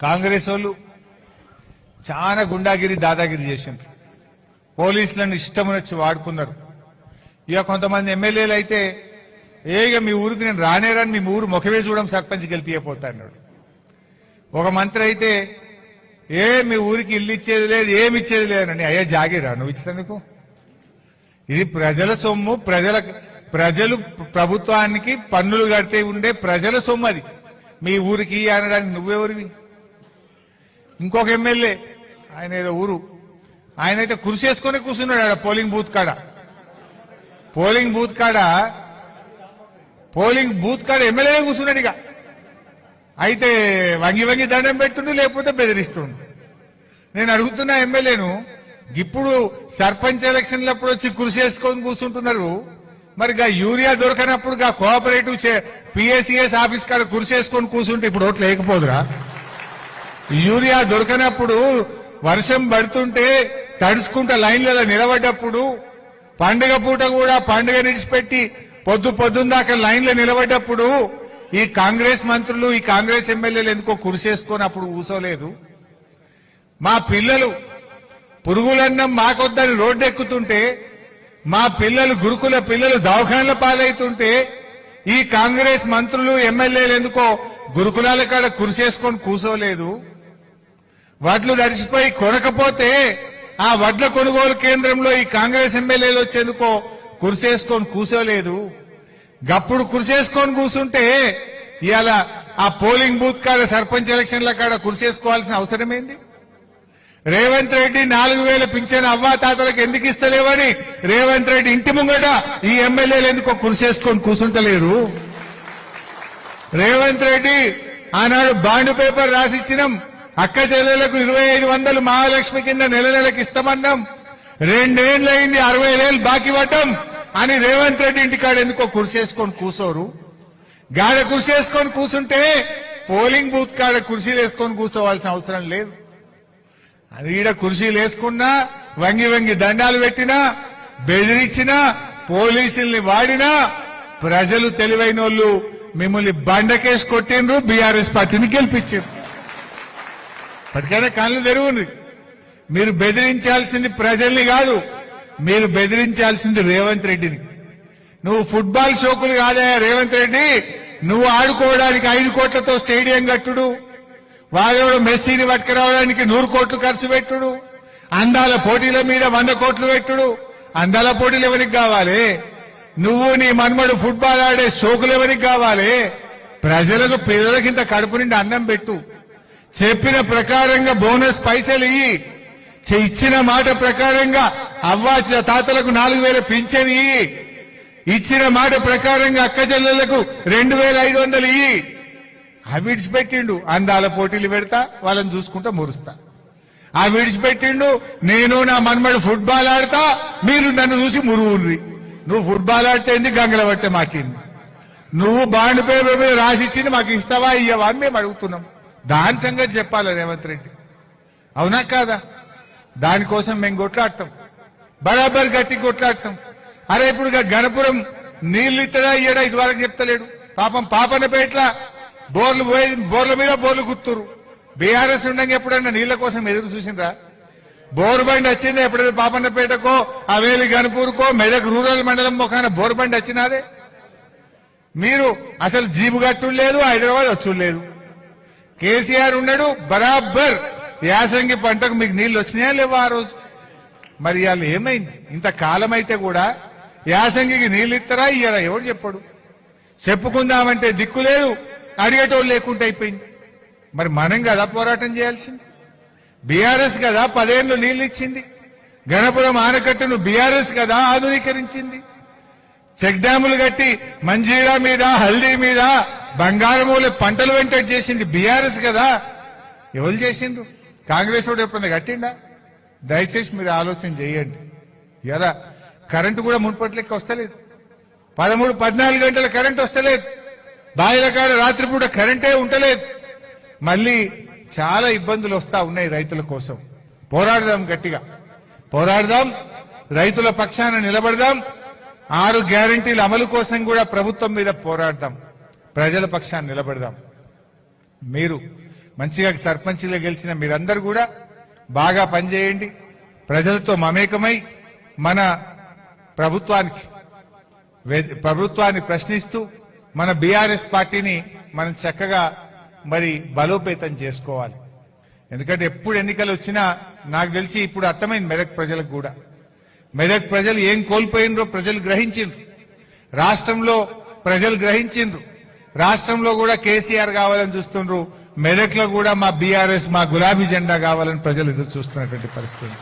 కాంగ్రెస్ వాళ్ళు చాలా గుండాగిరి దాదాగిరి చేసిండ్రు. పోలీసులను ఇష్టం వచ్చి వాడుకున్నారు. ఇక కొంతమంది ఎమ్మెల్యేలు అయితే ఏగా మీ ఊరికి నేను రానేరాని మీ ఊరు ముఖమే చూడడం సర్పంచ్ గెలిపియపోతా అన్నాడు ఒక మంత్రి అయితే ఏ మీ ఊరికి ఇల్లు ఇచ్చేది లేదు ఏమి ఇచ్చేది లేదండి అయ్యా జాగిరా నువ్వు ఇచ్చినందుకు ఇది ప్రజల సొమ్ము ప్రజల ప్రజలు ప్రభుత్వానికి పన్నులు కడితే ఉండే ప్రజల సొమ్ము అది. మీ ఊరికి అనడానికి నువ్వెవరివి? ఇంకొక ఎమ్మెల్యే. ఆయన ఏదో ఊరు. ఆయన అయితే కుర్చీ వేసుకొని కూర్చున్నాడు ఆడ పోలింగ్ బూత్ కాడ. పోలింగ్ బూత్ కాడ పోలింగ్ బూత్ కాడ ఎమ్మెల్యే కూర్చున్నాడు ఇక. అయితే వంగి వంగి దండం పెడుతుండు లేకపోతే బెదిరిస్తుండు. నేను అడుగుతున్నా ఎమ్మెల్యేను ఇప్పుడు సర్పంచ్ ఎలక్షన్లప్పుడు వచ్చి కృషి చేసుకొని కూర్చుంటున్నారు. మరి గా యూరియా దొరకనప్పుడు గా కోఆపరేటివ్ పిఎస్సిఎస్ ఆఫీస్ కాడ కృషి చేసుకొని కూర్చుంటే ఇప్పుడు ఓట్లు లేకపోదురా? యూరియా దొరకనప్పుడు వర్షం పడుతుంటే తడుచుకుంటా లైన్లలో నిలబడ్డప్పుడు పండుగ పూట కూడా పండుగ నిడిచిపెట్టి పొద్దు పొద్దున్న దాకా లైన్లో నిలబడ్డప్పుడు ఈ కాంగ్రెస్ మంత్రులు ఈ కాంగ్రెస్ ఎమ్మెల్యేలు ఎందుకో కురిసేసుకొని అప్పుడు కూసోలేదు మా పిల్లలు పురుగులన్నం మాకొద్దని రోడ్డు ఎక్కుతుంటే మా పిల్లలు గురుకుల పిల్లలు దవాఖాన్ల పాలైతుంటే ఈ కాంగ్రెస్ మంత్రులు ఎమ్మెల్యేలు ఎందుకో గురుకులాల కాడ కురిసేసుకొని కూసోలేదు. వడ్లు తడిసిపోయి కొనకపోతే ఆ వడ్ల కొనుగోలు కేంద్రంలో ఈ కాంగ్రెస్ ఎమ్మెల్యేలు వచ్చేందుకో కురిసేసుకొని కూసోలేదు. గప్పుడు కురిసేసుకొని కూసుంటే ఇవాళ ఆ పోలింగ్ బూత్ కాడ సర్పంచ్ ఎలక్షన్ల కాడ కురిసేసుకోవాల్సిన అవసరం ఏంది రేవంత్ రెడ్డి నాలుగు వేల పింఛన్ అవ్వాతాతలకు ఎందుకు ఇస్తలేవని రేవంత్ రెడ్డి ఇంటి ముంగట ఈ ఎమ్మెల్యేలు ఎందుకో కురిసేసుకొని కూసుంటలేరు? రేవంత్ రెడ్డి ఆనాడు బాండ్ పేపర్ రాసిచ్చినాం. అక్క చెల్లెలకు ఇరవై ఐదు వందలు మహాలక్ష్మి కింద నెల నెలకి ఇస్తామన్నాం. రెండేళ్ళు అయింది అరవై వేలు బాకీ పడ్డం అని రేవంత్ రెడ్డి ఇంటికాడ ఎందుకో కుర్చేసుకొని కూసోరు. గాడ కుర్చేసుకొని కూసుంటే పోలింగ్ బూత్ కాడ కుర్చీలు వేసుకొని కూర్చోవాల్సిన అవసరం లేదు. అది ఈడ కుర్చీలు వేసుకున్నా వంగి వంగి దండాలు పెట్టినా బెదిరించినా పోలీసుల్ని వాడినా ప్రజలు తెలివైన వాళ్ళు మిమ్మల్ని బండకేసి కొట్టిండ్రు బీఆర్ఎస్ పార్టీని గెలిపించారు ఇప్పటికైనా కళ్ళు తెరువుంది మీరు బెదిరించాల్సింది ప్రజల్ని కాదు మీరు బెదిరించాల్సింది రేవంత్ రెడ్డిని. నువ్వు ఫుట్బాల్ షోకులు కాదయా రేవంత్ రెడ్డి నువ్వు ఆడుకోవడానికి ఐదు కోట్లతో స్టేడియం కట్టుడు వాడేవాడు మెస్సీని పట్టుకురావడానికి నూరు కోట్లు ఖర్చు పెట్టుడు అందాల పోటీల మీద వంద కోట్లు పెట్టుడు అందాల పోటీలు ఎవరికి కావాలి? నువ్వు నీ మన్మడు ఫుట్బాల్ ఆడే షోకులు ఎవరికి కావాలి? ప్రజలకు పిల్లలకింత కడుపు నిండి అన్నం పెట్టు. చెప్పిన ప్రకారంగా బోనస్ పైసలు ఇయ్యి. చె- ఇచ్చిన మాట ప్రకారంగా అవ్వా తాతలకు నాలుగు వేల పింఛన్ ఇయ్యి. ఇచ్చిన మాట ప్రకారంగా అక్కచెల్లెలకు రెండు వేల ఐదు వందలు ఇయ్యి. అవి విడిచిపెట్టిండు. అందాల పోటీలు పెడతా వాళ్ళని చూసుకుంటా మురుస్తా. ఆ విడిచిపెట్టిండు. నేను నా మన్మడు ఫుట్బాల్ ఆడతా మీరు నన్ను చూసి మురుగుండ్రి. నువ్వు ఫుట్బాల్ ఆడితే ఏంది? గంగల పడితే మాకింది. నువ్వు బాండ్ పేపర్ మీద రాసిచ్చింది మాకు ఇస్తావా ఇయ్యవా అని మేము అడుగుతున్నాం. దాని సంగతి చెప్పాలి రేవంత్ రెడ్డి. అవునా కాదా? దానికోసం మేము కొట్లాడతాం. బరాబర్ గట్టి కొట్లాడతాం. అరే ఇప్పుడు గణపురం నీళ్ళు ఇత్తడా ఇయ్యడా ఇది వరకు చెప్తలేడు. పాపం పాపనపేట్ల బోర్లు పోయి బోర్ల మీద బోర్లు గుర్తురు బీఆర్ఎస్ ఉండగా ఎప్పుడన్నా నీళ్ళ కోసం ఎదురు చూసిండ్రా? బోర్ బండి వచ్చిందా ఎప్పుడైతే పాపన్నపేటకో అవేలి గణపూర్కో మెడక్ రూరల్ మండలం మొఖాన బోర్ బండి వచ్చినదే? మీరు అసలు జీబు గట్టు లేదు హైదరాబాద్ వచ్చు లేదు. కేసీఆర్ ఉన్నాడు బరాబర్. యాసంగి పంటకు మీకు నీళ్ళు వచ్చినాయా లేవా ఆ రోజు? మరి ఇవాళ ఏమైంది? ఇంత కాలం అయితే కూడా యాసంగికి నీళ్ళు ఇస్తారా ఇయ్యరా? ఎవడు చెప్పాడు? చెప్పుకుందామంటే దిక్కు లేదు అడిగేటోళ్ళు లేకుండా అయిపోయింది. మరి మనం కదా పోరాటం చేయాల్సింది. బీఆర్ఎస్ కదా పదేళ్ళు నీళ్ళు ఇచ్చింది. గణపురం ఆనకట్టును బీఆర్ఎస్ కదా ఆధునీకరించింది. చెక్ డ్యాములు కట్టి మంజీరా మీద హల్దీ మీద బంగారమూలి పంటలు వెంటటి చేసింది బీఆర్ఎస్ కదా. ఎవరు చేసిండ్రు? కాంగ్రెస్ వాడు ఎప్పుడన్నా కట్టిండా? దయచేసి మీరు ఆలోచన చేయండి. ఎలా? కరెంటు కూడా మున్పట్లెక్క వస్తలేదు. పదమూడు పద్నాలుగు గంటల కరెంట్ వస్తలేదు. బాయిల కాడ రాత్రిపూట కరెంటే ఉండలేదు. మళ్ళీ చాలా ఇబ్బందులు వస్తా ఉన్నాయి రైతుల కోసం. పోరాడదాం గట్టిగా. పోరాడదాం రైతుల పక్షాన నిలబడదాం ఆరు గ్యారంటీల అమలు కోసం కూడా ప్రభుత్వం మీద పోరాడదాం. ప్రజల పక్షాన్ని నిలబెడదాం. మీరు మంచిగా సర్పంచ్గా గెలిచిన మీరందరూ కూడా బాగా పనిచేయండి. ప్రజలతో మమేకమై మన ప్రభుత్వానికి ప్రభుత్వాన్ని ప్రశ్నిస్తూ మన బీఆర్ఎస్ పార్టీని మనం చక్కగా మరి బలోపేతం చేసుకోవాలి. ఎందుకంటే ఎప్పుడు ఎన్నికలు వచ్చినా నాకు తెలిసి ఇప్పుడు అర్థమైంది మెదక్ ప్రజలకు కూడా. మెదక్ ప్రజలు ఏం కోల్పోయినరో ప్రజలు గ్రహించిండ్రు. రాష్ట్రంలో ప్రజలు గ్రహించిండ్రు. రాష్ట్రంలో కూడా కేసీఆర్ కావాలని చూస్తుండ్రు. మెదక్లో కూడా మా బీఆర్ఎస్ మా గులాబీ జెండా కావాలని ప్రజలు ఎదురు చూస్తున్నటువంటి పరిస్థితి.